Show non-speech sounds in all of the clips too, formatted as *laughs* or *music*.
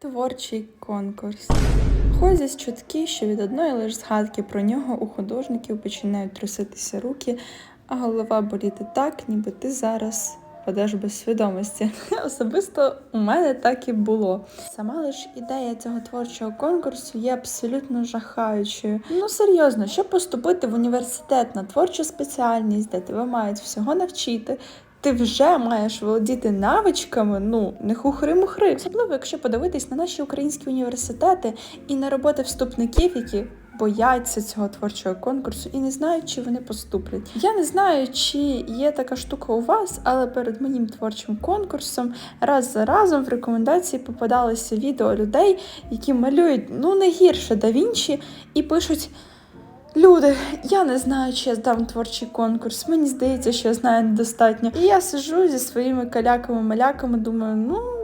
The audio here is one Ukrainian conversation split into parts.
Творчий конкурс. Ходять чутки, що від одної лише згадки про нього у художників починають труситися руки, а голова боліти так, ніби ти зараз падеш без свідомості. *laughs* Особисто у мене так і було. Сама лиш ідея цього творчого конкурсу є абсолютно жахаючою. Ну серйозно, щоб поступити в університет на творчу спеціальність, де тебе мають всього навчити. Ти вже маєш володіти навичками, ну не хухри-мухри. Особливо, якщо подивитись на наші українські університети і на роботи вступників, які бояться цього творчого конкурсу і не знають, чи вони поступлять. Я не знаю, чи є така штука у вас, але перед моїм творчим конкурсом раз за разом в рекомендації попадалися відео людей, які малюють ну не гірше да Вінчі, і пишуть. Люди, я не знаю, чи я здам творчий конкурс. Мені здається, що я знаю недостатньо. І я сижу зі своїми каляками-маляками, думаю, ну.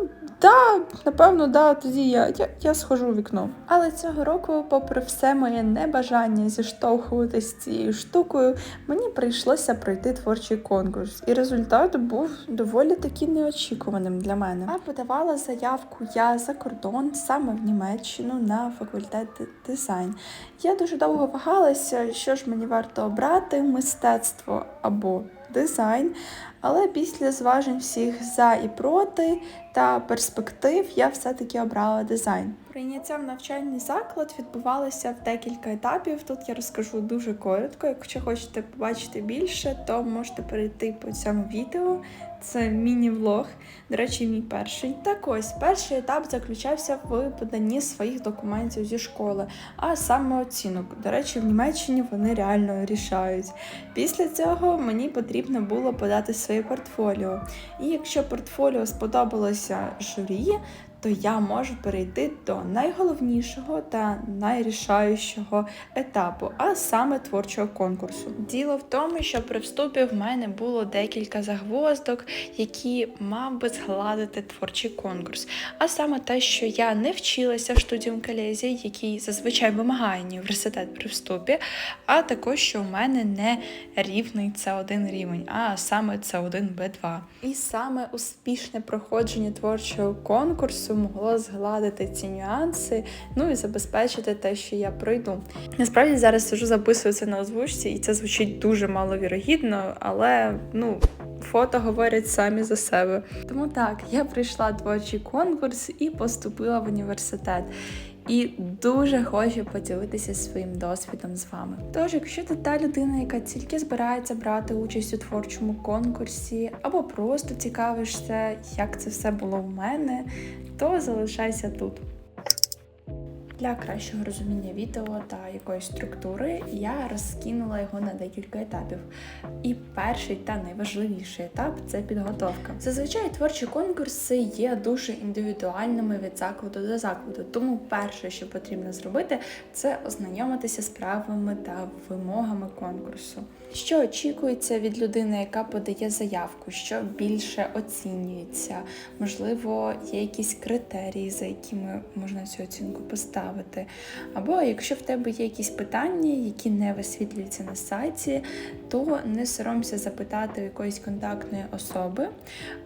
Да, напевно, да, тоді я, я, я схожу у вікно. Але цього року, попри все моє небажання зіштовхуватися з цією штукою, мені прийшлося пройти творчий конкурс, і результат був доволі таки неочікуваним для мене. А подавала заявку я за кордон, саме в Німеччину, на факультет дизайн. Я дуже довго вагалася, що ж мені варто обрати мистецтво або дизайн. Але після зважень всіх за і проти та перспектив я все-таки обрала дизайн. Прийняття в навчальний заклад відбувалося в декілька етапів. Тут я розкажу дуже коротко. Якщо хочете побачити більше, то можете перейти по цьому відео. Це міні-влог, до речі, мій перший. Так ось перший етап заключався в поданні своїх документів зі школи, а саме оцінок. До речі, в Німеччині вони реально рішають. Після цього мені потрібно було подати своє портфоліо. І якщо портфоліо сподобалося журі, то я можу перейти до найголовнішого та найрішаючого етапу, а саме творчого конкурсу. Діло в тому, що при вступі в мене було декілька загвоздок, які мав би згладити творчий конкурс. А саме те, що я не вчилася в студіум колезі, який зазвичай вимагає університет при вступі, а також що у мене не рівний С1 рівень, а саме С1 Б2. І саме успішне проходження творчого конкурсу могло згладити ці нюанси, ну і забезпечити те, що я пройду. Насправді зараз сижу, записую це на озвучці, і це звучить дуже маловірогідно, але ну. Фото говорять самі за себе. Тому так, я прийшла творчий конкурс і поступила в університет. І дуже хочу поділитися своїм досвідом з вами. Тож, якщо ти та людина, яка тільки збирається брати участь у творчому конкурсі, або просто цікавишся, як це все було в мене, то залишайся тут. Для кращого розуміння відео та якоїсь структури я розкинула його на декілька етапів. І перший та найважливіший етап це підготовка. Зазвичай творчі конкурси є дуже індивідуальними від закладу до закладу. Тому перше, що потрібно зробити, це ознайомитися з правилами та вимогами конкурсу. Що очікується від людини, яка подає заявку, що більше оцінюється, можливо, є якісь критерії, за якими можна цю оцінку поставити. Або якщо в тебе є якісь питання, які не висвітлюються на сайті, то не соромся запитати у якоїсь контактної особи,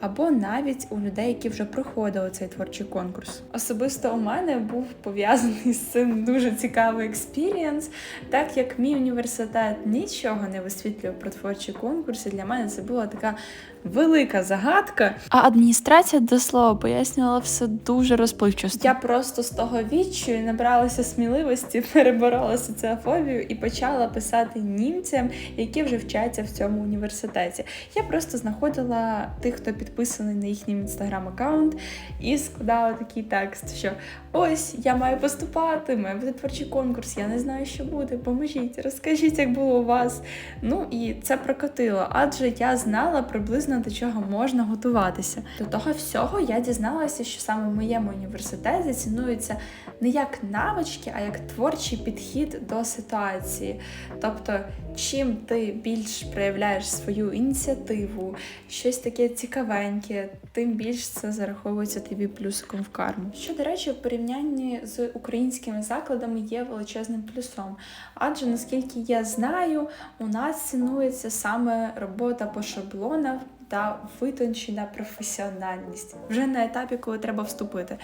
або навіть у людей, які вже проходили цей творчий конкурс. Особисто у мене був пов'язаний з цим дуже цікавий експірієнс, так як мій університет нічого не висвітлював про творчі конкурси, для мене це була така велика загадка. А адміністрація до слова пояснювала все дуже розпливчасто. Я просто з того відчаю набралася сміливості, *laughs* переборола соціофобію і почала писати німцям, які вже вчаться в цьому університеті. Я просто знаходила тих, хто підписаний на їхній інстаграм-аккаунт, і складала такий текст, що ось я маю поступати, має бути творчий конкурс, я не знаю, що буде. Поможіть, розкажіть, як було у вас. Ну і це прокатило, адже я знала приблизно до чого можна готуватися. До того всього я дізналася, що саме в моєму університеті цінуються не як навички, а як творчий підхід до ситуації. Тобто, чим ти більш проявляєш свою ініціативу, щось таке цікавеньке, тим більш це зараховується тобі плюсиком в карму. Що, до речі, в порівнянні з українськими закладами є величезним плюсом. Адже наскільки я знаю, у нас цінується саме робота по шаблонах та витончена професіональність вже на етапі, коли треба вступити.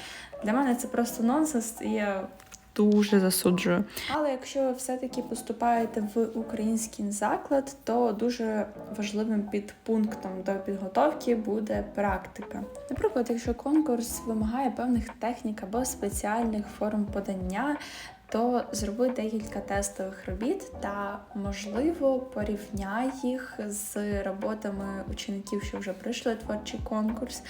Для мене це просто нонсенс, і я дуже засуджую. Але якщо ви все-таки поступаєте в український заклад, то дуже важливим підпунктом до підготовки буде практика. Наприклад, якщо конкурс вимагає певних технік або спеціальних форм подання. То зроби декілька тестових робіт та, можливо, порівняй їх з роботами учеників, що вже пройшли творчий конкурс,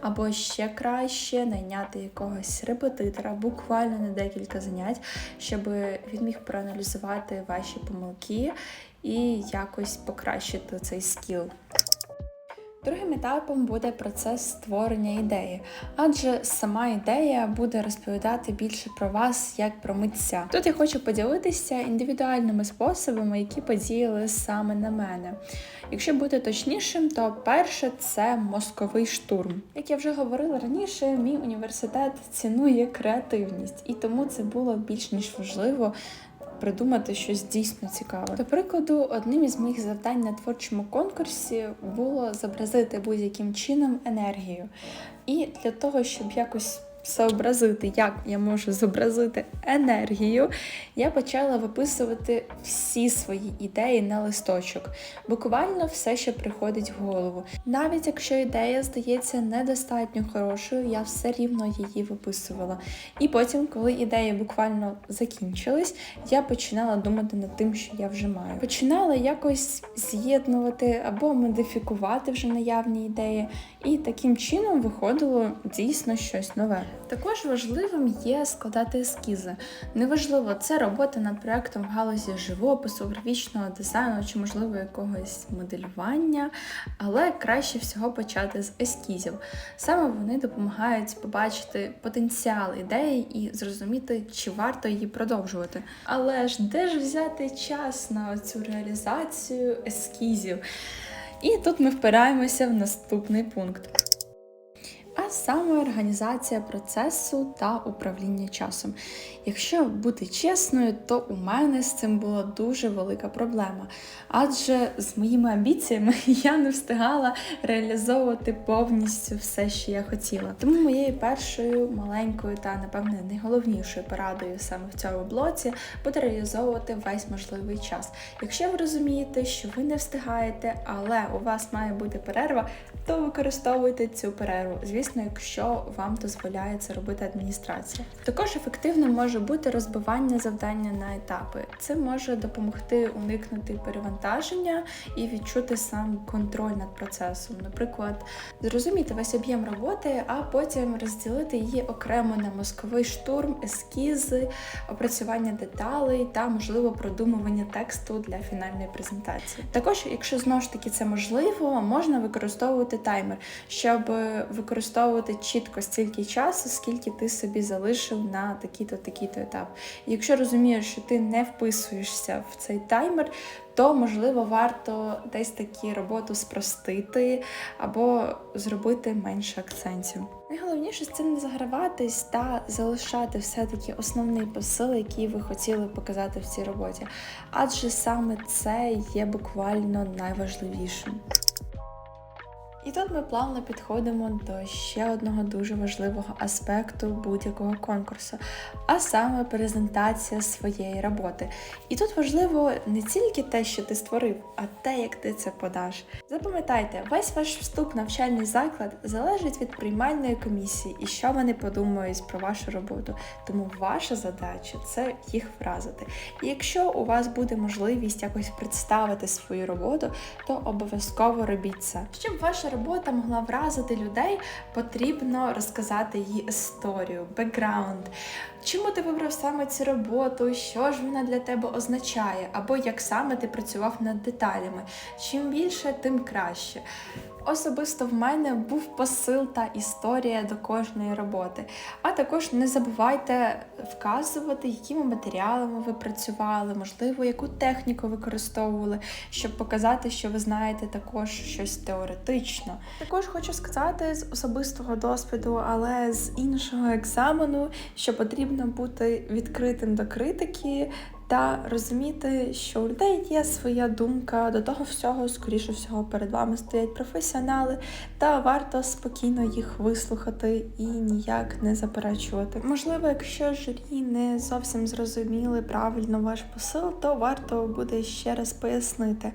або ще краще найняти якогось репетитора, буквально на декілька занять, щоб він міг проаналізувати ваші помилки і якось покращити цей скіл. Другим етапом буде процес створення ідеї, адже сама ідея буде розповідати більше про вас як про митця. Тут я хочу поділитися індивідуальними способами, які подіяли саме на мене. Якщо бути точнішим, то перше це мозковий штурм. Як я вже говорила раніше, мій університет цінує креативність, і тому це було більш ніж важливо придумати щось дійсно цікаве. До прикладу, одним із моїх завдань на творчому конкурсі було зобразити будь-яким чином енергію. І для того, щоб якось зобразити, як я можу зобразити енергію, я почала виписувати всі свої ідеї на листочок, буквально все, що приходить в голову. Навіть якщо ідея здається недостатньо хорошою, я все рівно її виписувала. І потім, коли ідеї буквально закінчились, я починала думати над тим, що я вже маю. Починала якось з'єднувати або модифікувати вже наявні ідеї, і таким чином виходило дійсно щось нове. Також важливим є складати ескізи. Неважливо, це робота над проектом в галузі живопису, графічного дизайну чи, можливо, якогось моделювання, але краще всього почати з ескізів. Саме вони допомагають побачити потенціал ідеї і зрозуміти, чи варто її продовжувати. Але ж де ж взяти час на цю реалізацію ескізів? І тут ми впираємося в наступний пункт. А саме організація процесу та управління часом. Якщо бути чесною, то у мене з цим була дуже велика проблема. Адже з моїми амбіціями *laughs* я не встигала реалізовувати повністю все, що я хотіла. Тому моєю першою маленькою та, напевне, найголовнішою порадою саме в цьому блоці буде реалізовувати весь можливий час. Якщо ви розумієте, що ви не встигаєте, але у вас має бути перерва, то використовуйте цю перерву. Звісно, якщо вам дозволяє це робити адміністрація. Також ефективно може бути розбивання завдання на етапи. Це може допомогти уникнути перевантаження і відчути сам контроль над процесом. Наприклад, зрозуміти весь об'єм роботи, а потім розділити її окремо на мозковий штурм, ескізи, опрацювання деталей та, можливо, продумування тексту для фінальної презентації. Також, якщо знову ж таки це можливо, можна використовувати таймер, щоб використовувати чітко стільки часу, скільки ти собі залишив на такий-то такий-то етап. І якщо розумієш, що ти не вписуєшся в цей таймер, то можливо варто десь такі роботу спростити або зробити менше акцентів. Найголовніше це не заграватись та залишати все-таки основний посил, який ви хотіли показати в цій роботі. Адже саме це є буквально найважливішим. І тут ми плавно підходимо до ще одного дуже важливого аспекту будь-якого конкурсу, а саме презентація своєї роботи. І тут важливо не тільки те, що ти створив, а те, як ти це подаш. Запам'ятайте, весь ваш вступ в навчальний заклад залежить від приймальної комісії і що вони подумають про вашу роботу. Тому ваша задача це їх вразити. І якщо у вас буде можливість якось представити свою роботу, то обов'язково робіть це. Щоб ваша робота могла вразити людей, потрібно розказати її історію, бекграунд. Чому ти вибрав саме цю роботу? Що ж вона для тебе означає? Або як саме ти працював над деталями? Чим більше, тим краще. Особисто в мене був посил та історія до кожної роботи. А також не забувайте вказувати, якими матеріалами ви працювали, можливо, яку техніку використовували, щоб показати, що ви знаєте також щось теоретично. Також хочу сказати з особистого досвіду, але з іншого екзамену, що потрібно бути відкритим до критики та розуміти, що у людей є своя думка до того всього, скоріше всього, перед вами стоять професіонали, та варто спокійно їх вислухати і ніяк не заперечувати. Можливо, якщо журі не зовсім зрозуміли правильно ваш посил, то варто буде ще раз пояснити.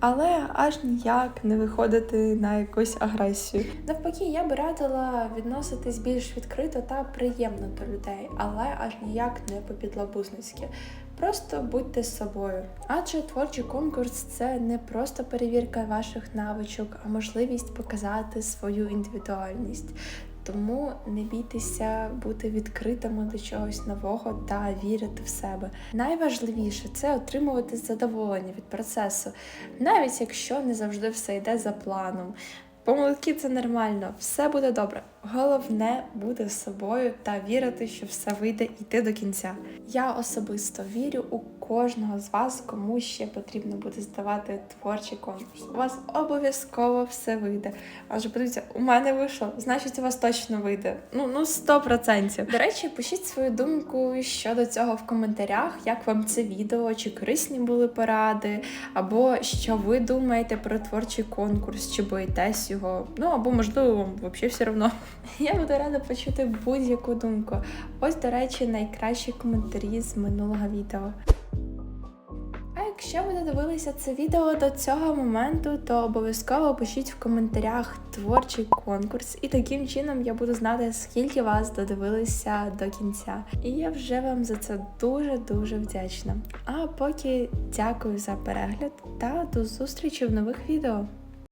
Але аж ніяк не виходити на якусь агресію. Навпаки, я би радила відноситись більш відкрито та приємно до людей, але аж ніяк не по-підлабузницьки. Просто будьте собою. Адже творчий конкурс це не просто перевірка ваших навичок, а можливість показати свою індивідуальність. Тому не бійтеся бути відкритими до чогось нового та вірити в себе. Найважливіше це отримувати задоволення від процесу, навіть якщо не завжди все йде за планом. Помилки це нормально, все буде добре. Головне бути з собою та вірити, що все вийде йти до кінця. Я особисто вірю у кожного з вас, кому ще потрібно буде здавати творчий конкурс. У вас обов'язково все вийде. Адже подивіться, у мене вийшло, значить у вас точно вийде. Ну ну 100%. До речі, пишіть свою думку щодо цього в коментарях, як вам це відео, чи корисні були поради, або що ви думаєте про творчий конкурс, чи боїтесь його. Ну або можливо вам взагалі все одно. *laughs* Я буду рада почути будь-яку думку. Ось, до речі, найкращі коментарі з минулого відео. А якщо ви додивилися це відео до цього моменту, то обов'язково пишіть в коментарях творчий конкурс, і таким чином я буду знати, скільки вас додивилися до кінця. І я вже вам за це дуже дуже вдячна. А поки дякую за перегляд та до зустрічі в нових відео.